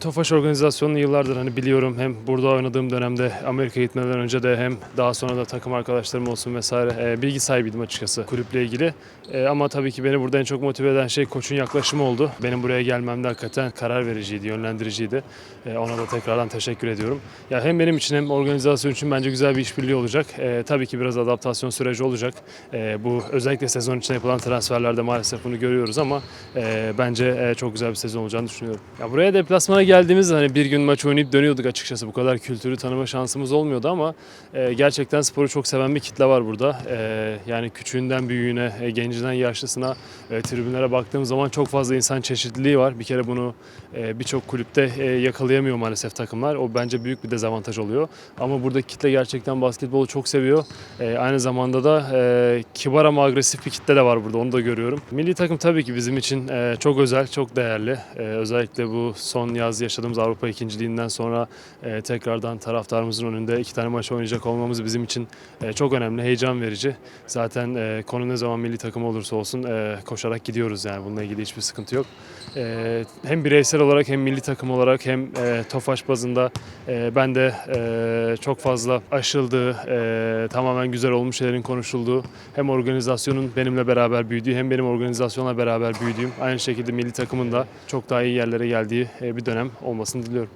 Tofaş organizasyonunu yıllardır hani biliyorum hem burada oynadığım dönemde Amerika gitmeden önce de hem daha sonra da takım arkadaşlarım olsun vesaire e, bilgi sahibiydim açıkçası kulüple ilgili. E, ama tabii ki beni burada en çok motive eden şey koçun yaklaşımı oldu. Benim buraya gelmemde hakikaten karar vericiydi, yönlendiriciydi. E, ona da tekrardan teşekkür ediyorum. Ya hem benim için hem organizasyon için bence güzel bir işbirliği olacak. E, tabii ki biraz adaptasyon süreci olacak. E, bu özellikle sezon içinde yapılan transferlerde maalesef bunu görüyoruz ama e, bence e, çok güzel bir sezon olacağını düşünüyorum. Ya buraya deplasmana geldiğimizde hani bir gün maç oynayıp dönüyorduk açıkçası. Bu kadar kültürü tanıma şansımız olmuyordu ama e, gerçekten sporu çok seven bir kitle var burada. E, yani küçüğünden büyüğüne, e, gencinden yaşlısına e, tribünlere baktığım zaman çok fazla insan çeşitliliği var. Bir kere bunu e, birçok kulüpte e, yakalayamıyor maalesef takımlar. O bence büyük bir dezavantaj oluyor. Ama buradaki kitle gerçekten basketbolu çok seviyor. E, aynı zamanda da e, kibar ama agresif bir kitle de var burada. Onu da görüyorum. Milli takım tabii ki bizim için e, çok özel, çok değerli. E, özellikle bu son yaz yaşadığımız Avrupa ikinciliğinden sonra e, tekrardan taraftarımızın önünde iki tane maç oynayacak olmamız bizim için e, çok önemli, heyecan verici. Zaten e, konu ne zaman milli takım olursa olsun e, koşarak gidiyoruz yani bununla ilgili hiçbir sıkıntı yok. E, hem bireysel olarak hem milli takım olarak hem e, Tofaş bazında e, ben de e, çok fazla aşıldığı, e, tamamen güzel olmuş şeylerin konuşulduğu hem organizasyonun benimle beraber büyüdüğü hem benim organizasyonla beraber büyüdüğüm aynı şekilde milli takımın da çok daha iyi yerlere geldiği e, bir dönem olmasını diliyorum.